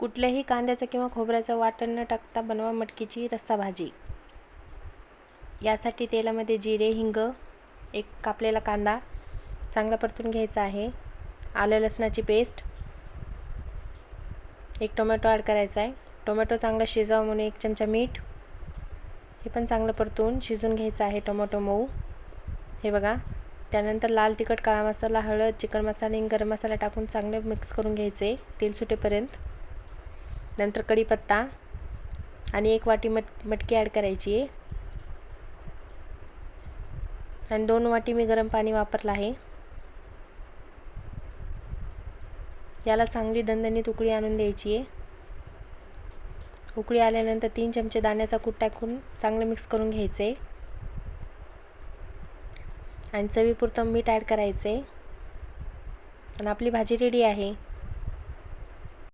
कुठल्याही कांद्याचं किंवा खोबऱ्याचं वाटण न टाकता बनवा मटकीची रस्सा भाजी यासाठी तेलामध्ये जिरे हिंग एक कापलेला कांदा चांगला परतून घ्यायचा आहे. आलं लसणाची पेस्ट. एक टोमॅटो ॲड करायचा आहे. टोमॅटो चांगला शिजावा म्हणून एक चमचा मीठ. हे पण चांगलं परतून शिजून घ्यायचं आहे टोमॅटो मऊ. हे बघा. त्यानंतर लाल तिखट काळा मसाला हळद चिकन मसाला आणि गरम मसाला टाकून चांगले मिक्स करून घ्यायचे. तेल सुटेपर्यंत. नंतर कढीपत्ता आणि एक वाटी मट मटकी ॲड करायची आहे. आणि दोन वाटी मी गरम पाणी वापरलं आहे. याला चांगली दणदणीत उकळी आणून द्यायची आहे. उकळी आल्यानंतर तीन चमचे दाण्याचा कूट टाकून चांगलं मिक्स करून घ्यायचं. आहे आणि चवीपुरतं मीठ ॲड करायचं. आहे आणि आपली भाजी रेडी आहे.